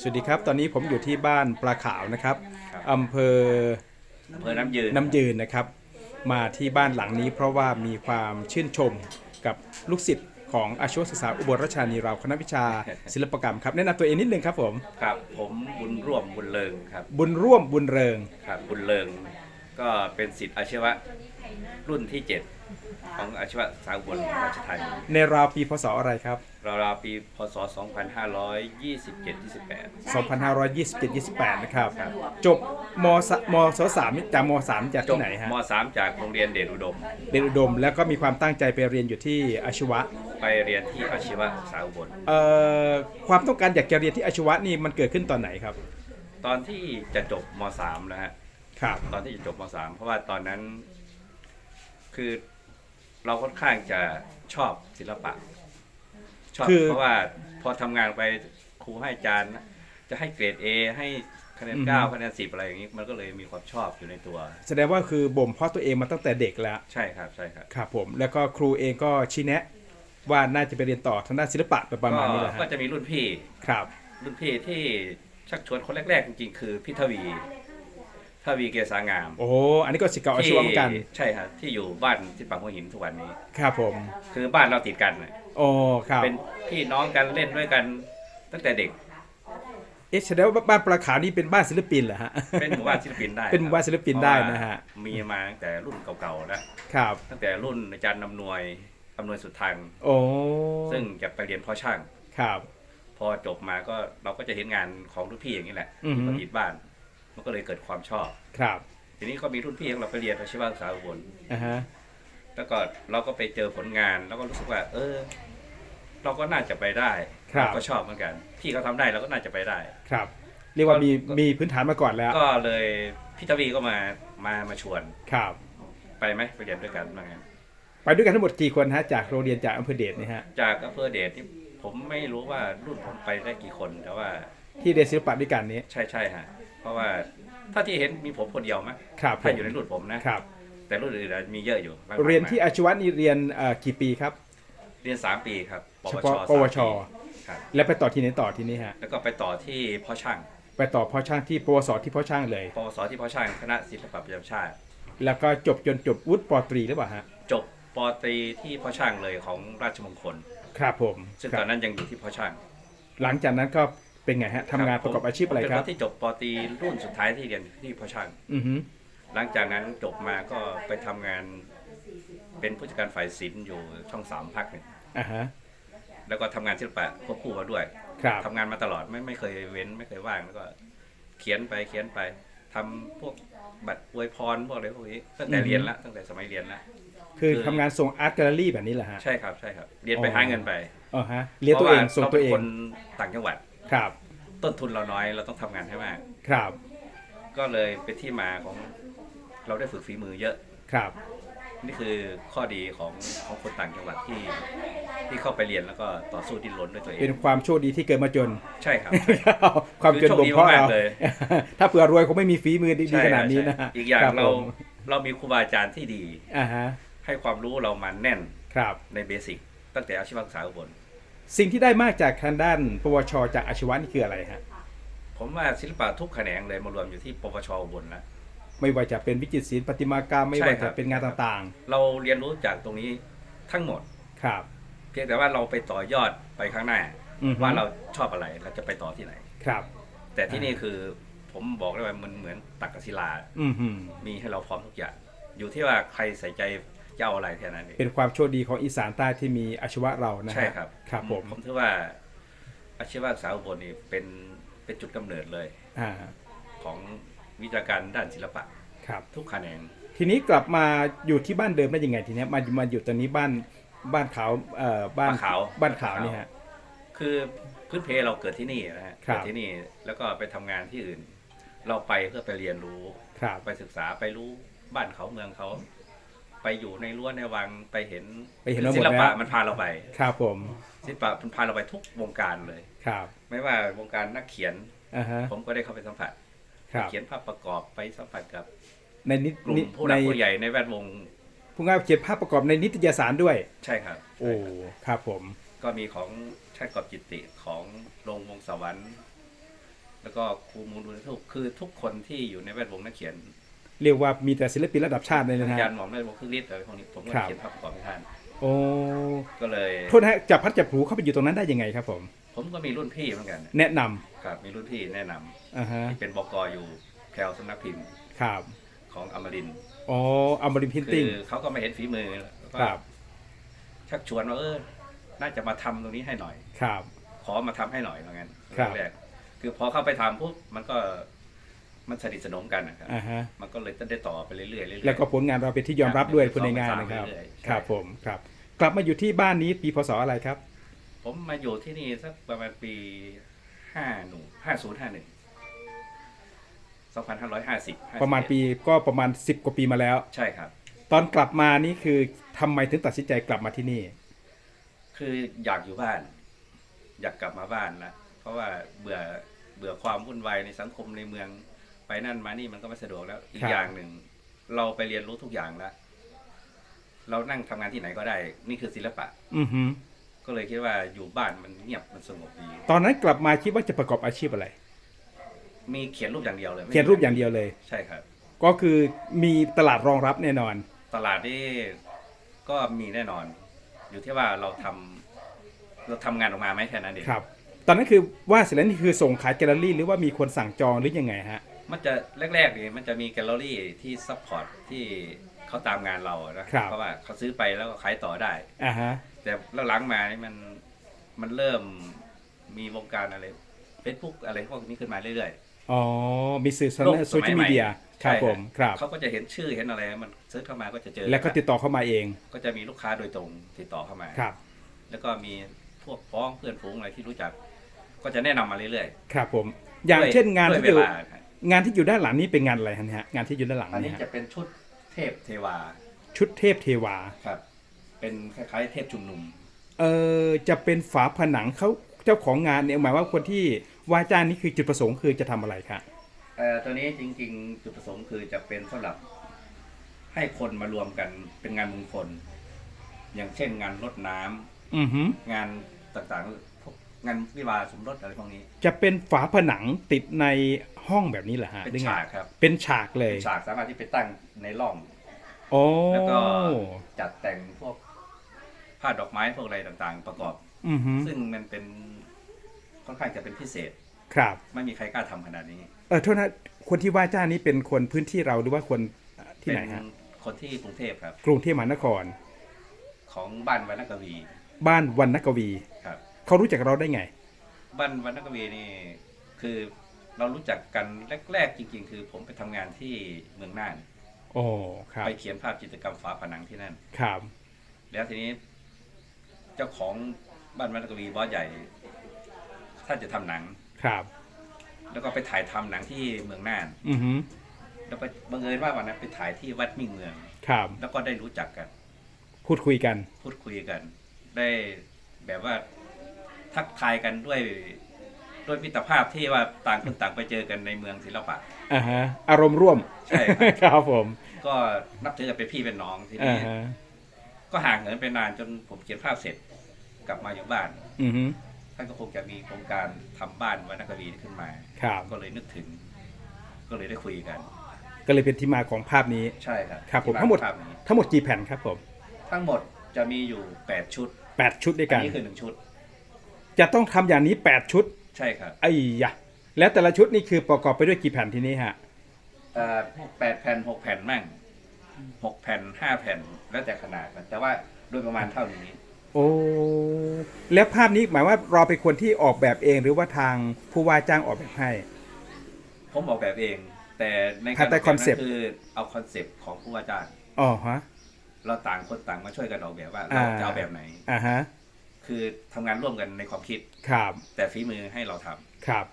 สวัสดีครับ ตอนนี้ผมอยู่ที่บ้านปลาขาวนะครับครับอำเภออำเภอน้ำยืนน้ำยืนนะครับ มาที่บ้านหลังนี้เพราะว่ามีความชื่นชมกับลูกศิษย์ของอาชีวศึกษาอุบลราชธานีเราคณะวิชาศิลปกรรมครับแนะนำตัวเองนิดนึงครับผมครับ ผมบุญร่วมบุญเลิงครับ บุญร่วมบุญเริงครับบุญเลิง ก็เป็นสิทธิ์อาชีวะ รุ่นที่ 7 ของอาชีวะสาอุบลราชธานีในราวปีพศอะไรครับ ราวๆปีพศ 2527-28 2527-28 นะครับ ครับ จบมสมศสามจากมสามจากจบที่ไหนฮะม .3 จากโรงเรียนเดชอุดม เรียนอุดมแล้วก็มีความตั้งใจไปเรียนอยู่ที่อาชีวะไปเรียนที่อาชีวะสาอุบลเอ่อความต้องการอยากจะเรียนที่อาชีวะนี่มันเกิดขึ้นตอนไหนครับ ตอนที่จะจบม .3 นะฮะ ครับ ตอนที่จะจบม .3 เพราะว่าตอนนั้น คือเราค่อนข้างจะชอบศิลปะ ชอบคือ เพราะว่าพอทำงานไปครูให้อาจารย์จะให้เกรด A ให้คะแนนเก้าคะแนนสิบอะไรอย่างนี้มันก็เลยมีความชอบอยู่ในตัว แสดงว่าคือบ่มเพาะตัวเองมาตั้งแต่เด็กแล้วใช่ครับใช่ครับครับผมแล้วก็ครูเองก็ชี้แนะ ว่าน่าจะไปเรียนต่อทางด้านศิลปะประมาณนี้แหละก็ฮะจะมีรุ่นพี่ ครับ รุ่นพี่ที่ชักชวนคนแรก ๆ จริงๆ คือพี่ทวี ทวีเกษางามโอ้โหอันนี้ก็สิทธิ์เก่าอาชีวะเหมือนกัน ใช่ครับที่อยู่บ้านที่ปากหัวหินทุกวันนี้ ครับผม คือบ้านเราติดกันน่ะโอ้ครับเป็นพี่น้องกันเล่นด้วยกันตั้งแต่เด็ก เอ๊ะแสดงว่าบ้านปลาขาวนี่เป็นบ้านศิลปินเหรอฮะ เป็นหมู่บ้านศิลปินได้เป็นหมู่บ้านศิลปินได้นะฮะ เพราว่ามีมาตั้งแต่รุ่นเก่าๆแล้วครับ ตั้งแต่รุ่นอาจารย์นำนวยอำนวยสุดทาง โอ้ซึ่งจะไปเรียนเพ่อช่าง ครับ พอจบมาก็เราก็จะเห็นงานของรุ่นพี่อย่างนี้แหละอือฮึ ที่ประดิษฐ์บ้าน มันก็เลยเกิดความชอบ ครับ ทีนี้ก็มีรุ่นพี่ของเราไปเรียนอาชีวศึกษาอุบลอ่าฮะ แล้วก็เราก็ไปเจอผลงาน แล้วก็รู้สึกว่า เออ เราก็น่าจะไปได้ครับ เราก็ชอบเหมือนกัน พี่เขาทำได้เราก็น่าจะไปได้ ครับ เรียกว่ามีก็ มีพื้นฐานมาก่อนแล้ว ก็เลยพี่ทวีก็มามามาชวนครับ ไปไหมไปเรียนด้วยกันว่าไงไปด้วยกันทั้งหมดกี่คนฮะ จากโรงเรียนจากอำเภอเดชนี่ฮะ จากอำเภอเดชที่ผมไม่รู้ว่ารุ่นผมไปได้กี่คนแต่ว่าที่เรียนศิลปะด้วยกันนี้ ใช่ใช่ฮะเพราะว่า ถ้าที่เห็นมีผมคนเดียวมั้งครับผถ้ามอยู่ในรุ่นผมนะครับ แต่รุ่นอื่นอาจจะมีเยอะอยู่บางเรียนมากที่อาชีวะนี่เรียนเอ่อกี่ปีครับ เรียนสามปีครับปเฉวชพาะปวชสามปีครับแล้วไปต่อที่ไหนต่อที่นี่ฮะ แล้วก็ไปต่อที่พ่อช่างไปต่อพ่อช่างที่ปวสที่พ่อช่างเลย ปวสที่พ่อช่างคณะศิลปะประจำชาติ แล้วก็จบจนจบวุฒิปตรีหรือเปล่าฮะ จบปอตรีที่พ่อช่างเลยของราชมงคล ครับผมซึ่งครัตอบนนั้นยังอยู่ที่พ่อช่าง หลังจากนั้นก็ เป็นไงฮะทำงานประกอบอาชีพอะไรผมคเป็นรับนที่จบปอตรีรุ่นสุดท้ายที่เรียนที่พ่อช่าง อือฮึหลังจากนั้นจบมาก็ไปทำงาน เป็นผู้จัดการฝ่ายศิลป์อยู่ช่องสามพักหนึ่งอ่าฮะแล้วก็ทำงานศิลปะควบคู่มาด้วยครับ ทำงานมาตลอดไม่ไม่เคยเว้นไม่เคยว่างแล้วก็ เขียนไปเขียนไปทำพวกบัตรอวยพรพวกอะไรพวกนี้ตั้งแต่เรียนละตั้งแต่สมัยเรียนละคือคือทำงานส่งอาร์ตแกลเลอรี่แบบนี้แหละฮะ ใช่ครับใช่ครับ เรียนไปอ๋อ หาเงินไปอ๋อฮะเรียนตัวเองพราะาส่งตัวเอราป็งนคนต่างจังหวัด ครับต้นทุนเราน้อยเราต้องทำงานให้มากครับก็เลยเป็นที่มาของเราได้ฝึกฝีมือเยอะ ครับนี่คือข้อดีของของคนต่างจังหวัดที่ที่เข้าไปเรียนแล้วก็ต่อสู้ดิ้นรนด้วยตัวเอเป็นงความโชคดีที่เกิดมาจน ใช่ครับ ความจนบ่มเพาะคือโชคดีมากเราเลย ถ้าเผื่อรวยคงไม่มีฝีมือดีใช่ขนาดนี้นะใช่ฮะอีกอย่างคบเราผมเรามีครูบาอาจารย์ที่ดี อ่าฮะให้ความรู้เรามาแน่นครับในเบสิกตั้งแต่อาชีวศึกษาอุบล สิ่งที่ได้มากจากทางด้าน ปวช จากอาชีวะนี่คืออะไรฮะผมว่าศิลปะทุกแขนงเลยมารวมอยู่ที่ปวชอุบลแล้ว ไม่ว่าจะเป็นวิจิตรศิลป์ประติมากรรมไม่ใช่ว่าครัจะบ เป็นงานต่างเราเรียนรู้จากตรงนี้ทั้งหมด ๆ ครับ เพียงแต่ว่าเราไปต่อยอดไปข้างหน้า อือฮึ ว่าเราชอบอะไรเราจะไปต่อที่ไหน ครับ แต่ที่นี่คือผมบอกได้ว่ามันเหมือนตักกศิลา อือหือมีให้เราพร้อมทุกอย่าง อยู่ที่ว่าใครใส่ใจ จะเอาอะไรแค่นั้นเองเป็นความโชคดีของอีสานใต้ที่มีอาชีวะเรานะฮะใช่ครับครับผมผมถือว่าอาชีวศึกษาอุบลนี่เป็นเป็นจุดกำเนิดเลยอ่าของวิชาการด้านศิลปะครับ ทุกแขนงทีนี้กลับมาอยู่ที่บ้านเดิมได้ยังไงทีเนี้ยมามาอยู่ตอนนี้บ้านบ้านขาวเอ่อบ้านบ้านขาวบ้านขาวนี่ฮะคือพื้นเพเราเกิดที่นี่นะฮะครับเกิดที่นี่แล้วก็ไปทำงานที่อื่น เราไปเพื่อไปเรียนรู้ครับไปศึกษาไปรู้บ้านเขาเมืองเขา ไปอยู่ในรั้วในวังไปเห็นไปเห็นมาหมศิดลแล้ปะวมันพาเราไปครับผมศิลปะมันพาเราไปทุกวงการเลย ครับไม่ว่าวงการนักเขียน อ่าฮะผมก็ได้เข้าไปสัมผัสครับเขียนภาพประกอบไปสัมผัสกับในนิกลุ่มนิผู้หในลักผู้ใหญ่ในแวดวงผู้ง่ายเขียนภาพประกอบในนิตยสารด้วย ใช่ครับโอ้ใช่ครับครับผมก็มีของชาติกอบจิตติของโรงวงสวรรค์ แล้วก็ครูมูลทุกคือทุกคนที่อยู่ในแวดวงนักเขียน เรียกว่ามีแต่ศิลปินระดับชาติเลยนะอาฮะจารย์หมอมได้บอกครึ่งลิตรอะไรพวกนี้ผมก็ครับ เขียนภาพประกอบให้ท่านโอ้ก็เลย โทษนะฮะจับพัดจับผูเข้าไปอยู่ตรงนั้นได้ยังไงครับผม ผมก็มีรุ่นพี่เหมือนกันแนะนำครับมีรุ่นพี่แนะนำอ่าฮะที่เป็นบกอยู่แพลวสำนักพิมพ์ครับของอมรินทร์อ๋ออมรินพินคืติ้งอเขาก็มาเห็นฝีมือแล้วก็ครับชักชวนว่าเออน่าจะมาทำตรงนี้ให้หน่อย ครับ ขอมาทำให้หน่อยเหมือนกันครับ แรกๆคือพอเข้าไปทำปุ๊บมันก็ มันสนิทสนมกันนะครับอ่าฮะมันก็เลยจะได้ต่อไปเรื่อยๆเรื่อยๆแล้วก็ผลงานเราเป็นที่ยอมรับด้วยพูดง่ายๆครับนะครับเรื่อยๆใช่ครับผมครับ กลับมาอยู่ที่บ้านนี้ปีพศอะไรครับ ผมมาอยู่ที่นี่สักประมาณปีห้าหนูห้าศูนย์ห้าหนึ่งสองพันห้าร้อยห้าสิบประมาณปีก็ประมาณ10กว่าปีมาแล้ว ใช่ครับ ตอนกลับมานี่คือทำไมถึงตัดสินใจกลับมาที่นี่ คืออยากอยู่บ้าน อยากกลับมาบ้านนะเพราะว่าเบื่อเบื่อความวุ่นวายในสังคมในเมือง ไปนั่นมานี่มันก็ไม่สะดวกแล้วอีครักบอย่างหนึ่ง เราไปเรียนรู้ทุกอย่างแล้ว เรานั่งทำงานที่ไหนก็ได้ นี่คือศิลปะ อือฮึก็เลยคิดว่าอยู่บ้านมันเงียบมันสงบดี ตอนนั้นกลับมาคิดว่าจะประกอบอาชีพอะไร มีเขียนรูปอย่างเดียวเลยไม่มีเขียนรูปอย่างเดียวเลย ใช่ครับ ก็คือมีตลาดรองรับแน่นอน ตลาดนี่ก็มีแน่นอน อยู่ที่ว่าเราทำเราทำงานออกมาไหมแค่นั้นเองครับ ตอนนั้นคือว่าเสร็จแล้วนี่คือส่งขายแกลเลอรี่หรือว่ามีคนสั่งจองหรือยังไงฮะ มันจะแรกๆนี่มันจะมีแกลเลอรี่ที่ซัพพอร์ตที่เขาตามงานเราอะนะครับ เพราะว่าเขาซื้อไปแล้วก็ขายต่อได้ อ่าฮะ แต่แล้วหลังมานี่มันมันเริ่มมีวงการอะไร Facebook อะไรพวกนี้ขึ้นมาเรื่อยอ๋อ มีสื่อโลกโซเชียลสมัยใหม่มีเดียๆครับใช่ผม ครับเขาก็จะเห็นชื่อเห็นอะไรมันเซิร์ชเข้ามาก็จะเจอแล้วก็ติดต่อเข้ามาเอง ก็จะมีลูกค้าโดยตรงติดต่อเข้ามา ครับ แล้วก็มีพวกพ้องเพื่อนฝูงอะไรที่รู้จัก ก็จะแนะนำมาเรื่อยครับผม ๆอย่างด้วยเช่นงานด้วยที่อยู่เวลาครับ งานที่อยู่ด้านหลังนี้เป็นงานอะไรฮะเนี่ยงานที่อยู่ด้านหลังอันนี้นี้ฮะจะเป็นชุดเทพเทวาชุดเทพเทวา ครับ เป็นคล้ายๆเทพชุมนุม เออจะเป็นฝาผนังเขาเจ้าของงานเนี่ยหมายว่าคนที่ว่าจ้างนี่คือจุดประสงค์คือจะทำอะไรครับเอ่อตัวนี้จริงๆ จุดประสงค์คือจะเป็นสำหรับให้คนมารวมกันเป็นงานมงคล อย่างเช่นงานรดน้ำอือฮึงานต่างๆพวก งานวิวาห์สมรสอะไรพวกนี้ จะเป็นฝาผนังติดในห้องแบบนี้เหรอฮะเป็นหรือไงฉากครับ เป็นฉากเลย ฉากสามารถที่ไปตั้งในร่องโอ้แล้วก็จัดแต่งพวกผ้าดอกไม้พวกอะไรต่างๆ ประกอบอือฮึซึ่งมันเป็นค่อนข้างจะเป็นพิเศษ ครับ ไม่มีใครกล้าทำขนาดนี้ เออโทษนะคนที่ว่าจ้างนี้เป็นคนพื้นที่เราหรือว่าคนเอ่อที่ไหนเป็นฮะคนที่กรุงเทพครับ กรุงเทพมหานคร ของบ้านวรรณกวี บ้านวรรณกวีครับ เขารู้จักเราได้ไง บ้านวรรณกวีนี่คือเรารู้จักกันแรกๆจริง ๆ คือผมไปทำงานที่เมืองน่าน โอ้ครับไปเขียนภาพจิตรกรรมฝาผนังที่นั่น ครับแล้วทีนี้ เจ้าของบ้านวรรณกวีบอสใหญ่ท่านจะทำหนัง ครับ แล้วก็ไปถ่ายทำหนังที่เมืองน่าน อือฮึแล้วไปบังเอิญว่าวันนั้นไปถ่ายที่วัดมิ่งเมือง ครับแล้วก็ได้รู้จักกัน พูดคุยกัน พูดคุยกัน ได้แบบว่า ทักทายกันด้วยด้วยมิตรภาพที่ว่าต่างคนต่างไปเจอกันในเมืองศิลปะอ่าฮะอารมณ์ร่วมใช่ครับ ครับผม ก็นับถือกันเป็นพี่เป็นน้องทีอ่านี้ฮะก็ห่างเหินไปนานจนผมเขียนภาพเสร็จกลับมาอยู่บ้าน อือฮึท่านก็คงจะมีโครงการทำบ้านวรรณกวีขึ้นมา ครับก็เลยนึกถึง ก็เลยได้คุยกัน ก็เลยเป็นที่มาของภาพนี้ ใช่ครับครับผมที่าทั้งหมด ภาพนี้ทั้งหมดกี่แผ่นครับผมทั้งหมดจะมีอยู่ 8 ชุดแปดชุดด้วยอักันนนี้คือหนึ่งชุด จะต้องทำอย่างนี้แปดชุดใช่ครับไอ้ยะแล้วแต่ละชุดนี่คือประกอบไปด้วยกี่แผ่นทีนี้ฮะเอ่อพวกแปดแผ่นหกแผ่นมั่งหกแผ่นห้าแผ่นแล้วแต่ขนาดมันแต่ว่าโดยประมาณเท่านี้ โอ้แล้วภาพนี้หมายว่าเราเป็นคนที่ออกแบบเองหรือว่าทางผู้ว่าจ้างออกแบบให้ ผมออกแบบเอง แต่ในภายใต้กรคอนเซปต์คือเอาคอนเซปต์ของผู้ว่าจ้างอ๋อฮะ เราต่างคนต่างมาช่วยกันออกแบบว่าอ่าเราจะเอาแบบไหน อ่าฮะ คือทำงานร่วมกันในความคิดครับ แต่ฝีมือให้เราทำครับ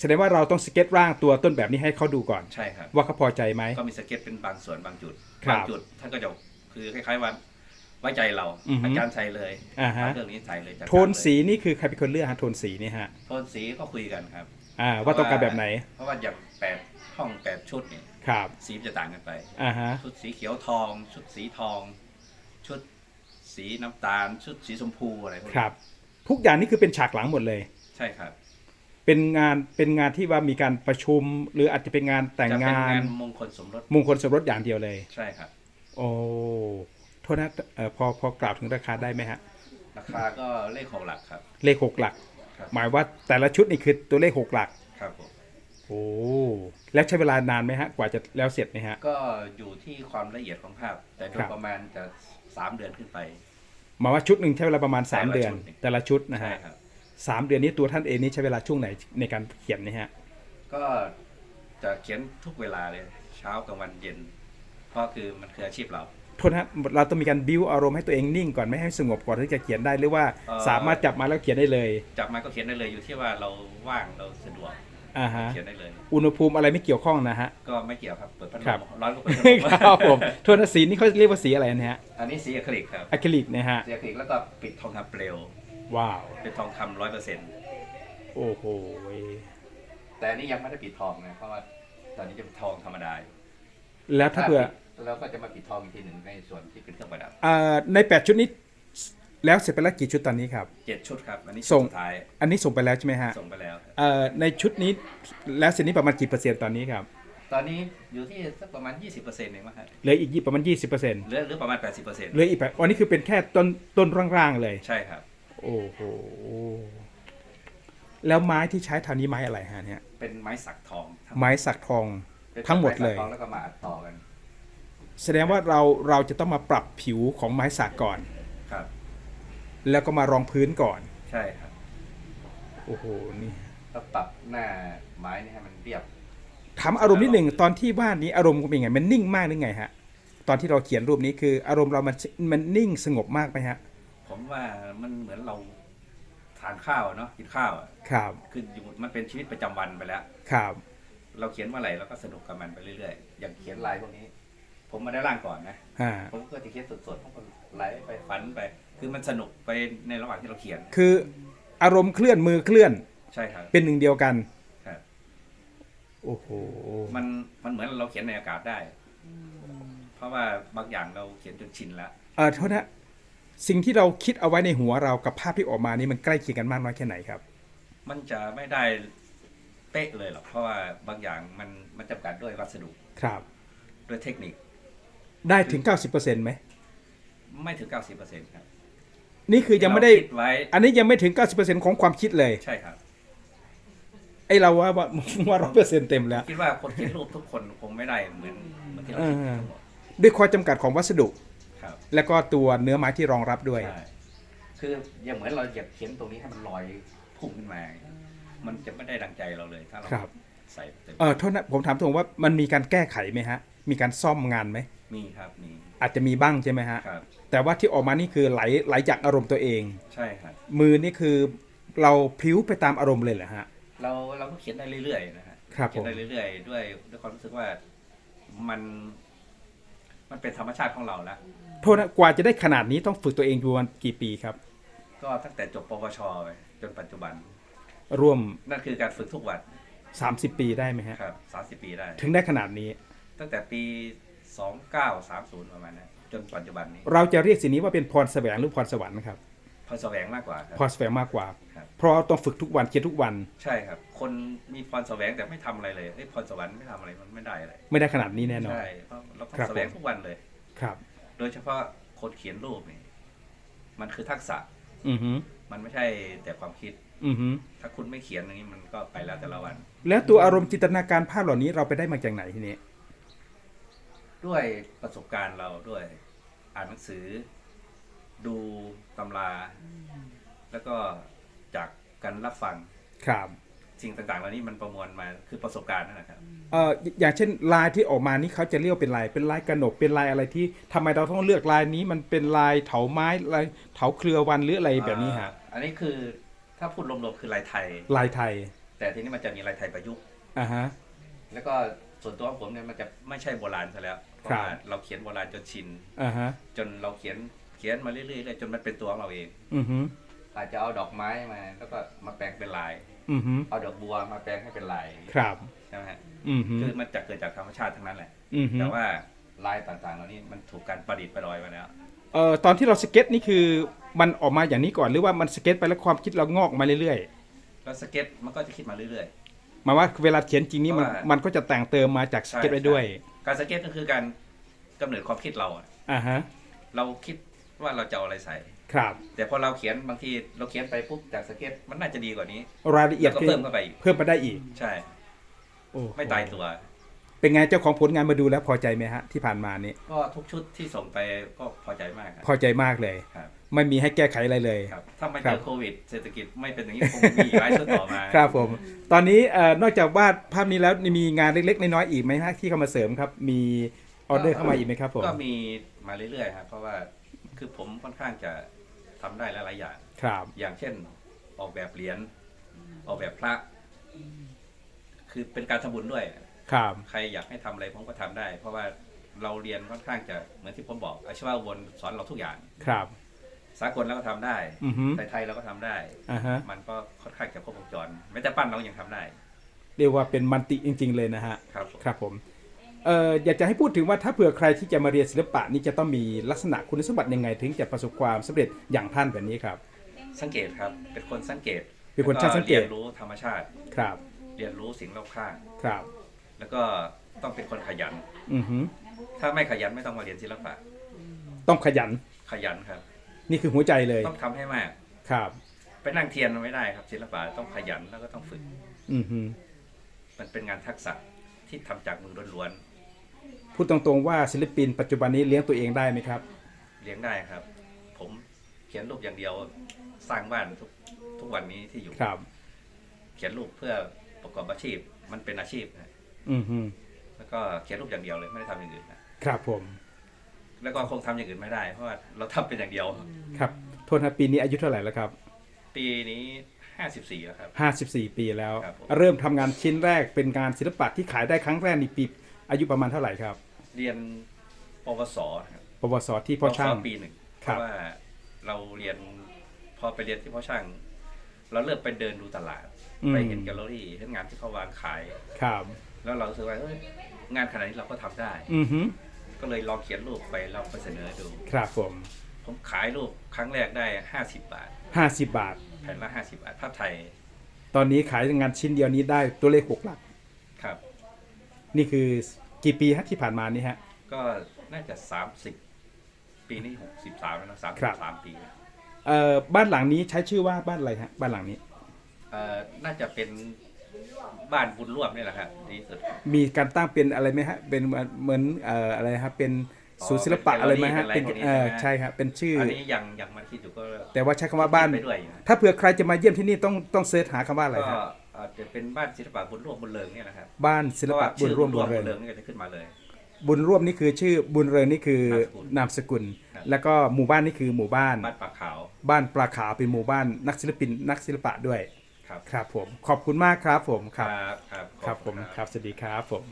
แสดงว่าเราต้องสเก็ตร่างตัวต้นแบบนี้ให้เขาดูก่อนใช่ครับว่าเขาพอใจไหมก็มีสเก็ตเป็นบางส่วนบางจุดครับบางจุดท่านก็จะคือคล้ายๆว่าไว้ใจเราอือฮึอาจารย์ใส่เลยอ่าฮะเรื่องนี้ใส่เลยจัดการโทนสีเลยนี่คือใครเป็นคนเลือกฮะโทนสีนี่ฮะโทนสีก็คุยกันครับ อ่า ว่าต้องการแบบไหน เพราะว่าอย่างแปดห้องแปดชุดเนี่ยครับ สีมันจะต่างกันไปอ่าฮะชุดสีเขียวทอง ชุดสีทอง ชุด สีน้ำตาลชุดสีชมพูอะไรพวกคนี้รับ ทุกอย่างนี่คือเป็นฉากหลังหมดเลย ใช่ครับเป็นเป็นงานเป็นงานที่ว่ามีการประชุม หรืออาจจะเป็นงานแต่งจะเป็นงานงานมงคลสมรสมงคลสมรสอย่างเดียวเลย ใช่ครับ โอ้โทษนะเอ่อพอพอกล่าวถึงราคาได้ไหมฮะ ราคาก็เลขหกหลักครับ เลขหกหลัก ครับ หมายว่าแต่ละชุดนี่คือตัวเลขหกหลัก ครับผมโอ้แล้วใช้เวลานานไหมฮะ กว่าจะแล้วเสร็จไหมฮะ ก็อยู่ที่ความละเอียดของภาพ แต่โดคยรับ ประมาณจะ สามเดือนขึ้นไปหมายว่าชุดหนึ่งใช้เวลาประมาณ3แต่ละเดือนชุดนี่แต่ละชุดนะใช่ฮะครับ สามเดือนนี้ตัวท่านเองนี่ใช้เวลาช่วงไหนในการเขียนนี่ฮะ ก็จะเขียนทุกเวลาเลยเช้ากลางวันเย็นเพราะคือมันคืออาชีพเรา โทษนะฮะเราต้องมีการบิวอารมณ์ให้ตัวเองนิ่งก่อนไม่ให้สงบก่อนที่จะเขียนได้หรือว่าเอ่อ สามารถจับมาแล้วเขียนได้เลย จับมาก็เขียนได้เลยอยู่ที่ว่าเราว่างเราสะดวก อ่าฮะ เขียนได้เลย อุณหภูมิอะไรไม่เกี่ยวข้องนะฮะ ก็ไม่เกี่ยวครับ เปิดพัดลครับ มร้อนก็เปิดพัดลมครับผมโทษนะสีนี่เขาเรียกว่าสีอะไรนะฮะอันนี้สีอะคริลิกครับอะคริลิกนะฮะ สีอะคริลิกแล้วก็ปิดทองคำเปลว ว้าว เป็นทองคำร้อยเปอร์เซ็นต์โอ้โหแต่อันนี้ยังไม่ได้ปิดทองนะเพราะว่าตอนนี้จะเป็นทองธรรมดาอยู่แล้วถ้าเผื่อปิดแล้วก็จะมาปิดทองอีกทีหนึ่งในส่วนที่เป็นเครื่องประดับเอ่อใน8ชุดนี้ แล้วเสร็จไปแล้วกี่ชุดตอนนี้ครับ เจ็ดชุดครับ อันนี้ส่ง สุดท้าย อันนี้ส่งไปแล้วใช่ไหมฮะส่งไปแล้วครับเอ่อในชุดนี้แล้วเสร็จนี้ประมาณกี่เปอร์เซ็นต์ตอนนี้ครับตอนนี้อยู่ที่สักประมาณ 20%เองมั้งครับเหลืออีกยี่ประมาณ20%เปอร์เซ็นต์เหลือเหลือประมาณ80%เหลืออีกแปดอันนี้คือเป็นแค่ต้นต้นร่างๆเลย ใช่ครับ โอ้โหแล้วไม้ที่ใช้ทำนี้ไม้อะไรฮะเนี่ย เป็นไม้สักทองทั้งไม้สักทองเป็นทั้งหมดเลยไสักทองแล้วก็มาอัดต่อกัน แสดงว่าเราเราจะต้องมาปรับผิวของไม้สักก่อนครับ แล้วก็มารองพื้นก่อน ใช่ครับโอ้โหนี่ก็ปรับหน้าไม้นี่ให้มันเรียบถามอารมณ์นิดหนึ่งตอนที่วาดนี้อารมณ์เป็นไงมันนิ่งมากหรือไงฮะ ตอนที่เราเขียนรูปนี้คือ อารมณ์เรามันมันนิ่งสงบมากไหมฮะ ผมว่ามันเหมือนเราทานข้าวเนาะกินข้าวอะครับคืออยู่มันเป็นชีวิตประจำวันไปแล้วครับ เราเขียนเมื่อไหร่เราก็สนุกกับมันไปเรื่อยๆ อย่างเขียนลายพวกนี้ ผมมาได้ร่างก่อนนะอ่าผมก็จะเขียนสดๆผมก็ไหลไปฝันไป คือมันสนุกไปในระหว่างที่เราเขียน คืออารมณ์เคลื่อนมือเคลื่อนใช่ครับ เป็นหนึ่งเดียวกันครับ โอ้โหมันมันเหมือนเราเขียนในอากาศได้ เพราะว่าบางอย่างเราเขียนจนชินแล้ว เออโทษนะสิ่งที่เราคิดเอาไว้ในหัวเรากับภาพที่ออกมานี่มันใกล้เคียงกันมากน้อยแค่ไหนครับ มันจะไม่ได้เป๊ะเลยหรอกเพราะว่าบางอย่างมันมันจำกัดด้วยวัสดุครับ ด้วยเทคนิคได้ถึง 90%ไหมไม่ถึง 90%ครับ นี่คือยังไม่ได้ที่เราคิดไว้ อันนี้ยังไม่ถึง 90%ของความคิดเลย ใช่ครับ ไอเราว่าว่าว่าร้อยเปอร์เซ็นต์เต็มแล้ว คิดว่าคนคิดรูปทุกคนคงไม่ได้เหมือนเหมือนที่เราคิดทั้งหมดด้วยข้อจำกัดของวัสดุ ครับและก็ตัวเนื้อไม้ที่รองรับด้วย ใช่คืออย่างเหมือนเราอยากเขียนตรงนี้ให้มันลอยพุ่งขึ้นมา มันจะไม่ได้ดังใจเราเลยถ้าเราครับ ใส่เต็มเออโทษนะผมถามตรงว่ามันมีการแก้ไขไหมฮะ มีการซ่อมงานไหม มีครับมีอาจจะมีบ้างใช่ไหมฮะ ครับ แต่ว่าที่ออกมานี่คือไหลไหลจากอารมณ์ตัวเอง ใช่ครับมือนี่คือเราพลิ้วไปตามอารมณ์เลยเหรอฮะ เราเราก็เขียนได้เรื่อยๆนะฮะครับเขียผมนได้เรื่อยๆ ด้วยด้วยความรู้สึกว่ามัน มันเป็นธรรมชาติของเราแล้วโทษนะกว่าจะได้ขนาดนี้ต้องฝึกตัวเองประมาณกี่ปีครับ ก็ตั้งแต่จบปวชไปจนปัจจุบัน ร่วม นั่นคือการฝึกทุกวัน30 ปีได้ไหมฮะ ครับสามสิบปีได้ ถึงได้ขนาดนี้ ตั้งแต่ปีสองเก้าสามศูนย์ประมาณนั้น จนปัจจุบันนี้เราจะเรียกสิ่งนี้ว่าเป็นพรแสวงหรือพรสวรรค์ครับพอแสวงมากกว่าครับพรแสวงมากกว่าครับเพราะต้องฝึกทุกวันเขียนทุกวันใช่ครับ คนมีพรแสวงแต่ไม่ทำอะไรเลยเฮ้ยพรสวรรค์ไม่ทำอะไรมันไม่ได้เลยไม่ได้ขนาดนี้แน่นอนใช่เพราะเราต้องครับแสวงทุกวันเลยครับ โดยเฉพาะคนเขียนรูปนี่มันคือทักษะ อือฮึมันไม่ใช่แต่ความคิด อือฮึถ้าคุณไม่เขียนอย่างนี้มันก็ไปแล้วแต่ละวัน แล้วตัวอารมณ์จินตนาการภาพเหล่านี้เราไปได้มาจากไหนทีนี้ ด้วยประสบการณ์เราด้วยอ่านหนังสือ ดูตำรา แล้วก็จากการรับฟังครับสิ่งต่างๆเหล่านี้มันประมวลมาคือประสบการณ์นั่นแหละครับ เอ่ออย่างเช่นลายที่ออกมานี่เขาจะเรียกว่าเป็นลายเป็นลายกระหนกเป็นลายอะไรที่ทำไมเราต้องเลือกลายนี้มันเป็นลายเถาไม้ลายเถาเครือวันหรืออะไรแบบนี้ฮะอ่าอันนี้คือถ้าพูดรวมๆคือลายไทย ลายไทยแต่ทีนี้มันจะมีลายไทยประยุกต์ อ่าฮะแล้วก็ ส่วนตัวของผมเนี่ยมันจะไม่ใช่โบราณซะแล้วเพราะครับว่าเราเขียนโบราณจนชิน อ่าฮะ จนเราเขียนเขียนมาเรื่อยๆเรื่อยจนมันเป็นตัวของเราเอง อือฮึอาจจะเอาดอกไม้มาแล้วก็มาแปลงเป็นลาย อือฮึเอาดอกบัวมาแปลงให้เป็นลายครับ ใช่ไหมฮะอือฮึคือมันจะเกิดจากธรรมชาติทั้งนั้นแหละ อือฮึแต่ว่าลายต่างๆ เหล่านี้มันถูกการประดิษฐ์ประดอยมาแล้ว เอ่อตอนที่เราสเก็ตนี่คือมันออกมาอย่างนี้ก่อนหรือว่ามันสเก็ตไปแล้วความคิดเรางอกมาเรื่อยแล้วสเก็ตมันก็จะคิดมาเรื่อย หมายว่าเวลาเขียนจริงนี่มันเพราะว่ามันก็จะแต่งเติมมาจากสเก็ตใช่ไว้ด้วยๆการสเก็ตก็คือการกำเนิดความคิดเราอะอ่าฮะเราคิดว่าเราจะเอาอะไรใส่ ครับแต่พอเราเขียนบางทีเราเขียนไปปุ๊บจากสเก็ตมันน่าจะดีกว่านี้รายละเอียแล้ดวก็เพิ่มเข้าไปอีกเพิ่มมาได้อีกใช่ โอ้โหไม่ตายตัว เป็นไงเจ้าของผลงานมาดูแล้วพอใจไหมฮะที่ผ่านมานี้ก็ทุกชุดที่ส่งไปก็พอใจมากครับพอใจมากเลย ครับ ไม่มีให้แก้ไขอะไรเลย ครับถ้าไม่ครัเจบอโควิด เศรษฐกิจไม่เป็นอย่างนี้คงมีอีกหลายชุดต่อมาครับผม ตอนนี้เอ่อนอกจากวาดภาพนี้แล้วมีงานเล็กๆ น้อยๆอีกไหมฮะที่เข้ามาเสริมครับ มีออเดอร์เข้ามาอีกไหมครับผมก็มีมาเรื่อยๆครับเพราะว่าคือผมค่อนข้างจะทำได้หลายๆอย่าง ครับ อย่างเช่นออกแบบเหรียญออกแบบพระ คือเป็นการทำบุญด้วย ครับ ใครอยากให้ทำอะไรผมก็ทำได้ เพราะว่าเราเรียนค่อนข้างจะเหมือนที่ผมบอกอาชีวะอุบลสอนเราทุกอย่าง ครับ สากลเราก็ทำได้อือฮึ ไทยๆเราก็ทำได้ อ่าฮะมันก็ค่อนข้างจะครบวงจรแม้แต่ปั้นเรายังทำได้เรียกว่าเป็นมันติจริง ๆ เลยนะฮะ ครับผมครับผมเอ่ออยากจะให้พูดถึงว่าถ้าเผื่อใครที่จะมาเรียนศิลปะนี่จะต้องมีลักษณะคุณสมบัติยังไง ถึงจะประสบความสำเร็จอย่างท่านแบบนี้ครับ สังเกตครับ เป็นคนสังเกตเป็นคนช่างสังเกต แล้วเรียนรู้ธรรมชาติ ครับเรียนรู้สิ่งรอบข้าง ครับแล้วก็ต้องเป็นคนขยัน อือฮึถ้าไม่ขยันไม่ต้องมาเรียนศิลปะ ต้องขยันขยันครับ นี่คือหัวใจเลยต้องทำให้มาก ครับ ไปนั่งเทียนมันไม่ได้ครับ ศิลปะต้องขยันแล้วก็ต้องฝึก อือฮึมันเป็นงานทักษะที่ทำจากมือล้วนพูดตรงๆว่าศิลปินปัจจุบันนี้เลี้ยงตัวเองได้ไหมครับ ๆเลี้ยงได้ครับ ผมเขียนรูปอย่างเดียวสร้างบ้านทุกทุกวันนี้ที่อยู่ ครับ เขียนรูปเพื่อประกอบอาชีพ มันเป็นอาชีพนะอือฮึแล้วก็เขียนรูปอย่างเดียวเลยไม่ได้ทำอย่างอื่นนะครับผม แล้วก็คงทำอย่างอื่นไม่ได้ เพราะว่าเราทำเป็นอย่างเดียว ครับ โทษนะปีนี้อายุเท่าไหร่แล้วครับปีนี้54แล้วครับ54 ปีแล้ว ครับผม เริ่มทำงานชิ้นแรกเป็นงานศิลปะที่ขายได้ครั้งแรกในปีอายุประมาณเท่าไหร่ครับ เรียนปวสนะครับปวสที่พ่อช่าง ปวสปีหนึ่งเพครับ ราะว่าเราเรียนพอไปเรียนที่พ่อช่าง เราเริ่มไปเดินดูตลาดอืมไปเห็นแกลเลอรี่เห็นงานที่เขาวางขาย ครับ แล้วเรารู้สึกว่าเอ้ยงานขนาดนี้เราก็ทำได้ อือฮึ ก็เลยลองเขียนรูปไปเราไปเสนอดู ครับผมผมขายรูปครั้งแรกได้ 50 บาท50บาท แผ่นละ 50 บาทภาพไทยตอนนี้ขายงานชิ้นเดียวนี้ได้ตัวเลขหกหลัก ครับ นี่คือกี่ปีฮะที่ผ่านมานี่ฮะ ก็น่าจะ 30 ปีนี้ 63 แล้วนะครับ 33 ปีเอ่อบ้านหลังนี้ใช้ชื่อว่าบ้านอะไรฮะบ้านหลังนี้ เอ่อน่าจะเป็น บ้านบุญร่วมนี่แหละครับดีที่สุดมีการตั้งเป็นอะไรไหมฮะ เป็นเหมือนเหมือนเอ่ออะไรครับเป็นอ๋อศูนย์ศิลปะเป็นอะไรไหมฮะ เป็นอะไรเป็นพวกนี้เออใช่ไหมใช่ครับเป็นชื่อออันนี้ยังยังมาคิดอยู่ก็แต่ว่าใช้คำว่าบ้าน ไปด้วยอยู่นะถ้าเผื่อใครจะมาเยี่ยมที่นี่ต้องต้องเสิร์ชหาคำว่าอะไรก็ครับอาจจะเป็นบ้านศิลปะบุญร่วมบุญเริงเนี่ยนะครับบ้านศิลปะบุญร่วมบุญพาะาเริชื่อบุญงร่วมบุญเริง นี่ก็จะขึ้นมาเลย บุญร่วมนี่คือชื่อบุญเริงนี่คือนามสกุลนามสกุล ครับ แล้วก็หมู่บ้านนี่คือหมู่บ้าน บ้านปากขาว บ้านปลาขาวเป็นหมู่บ้านนักศิลปินนักศิลปะด้วย ครับ ครับผม ขอบคุณมากครับผม ครับ ครับ ครับผม ครับ สวัสดีครับผม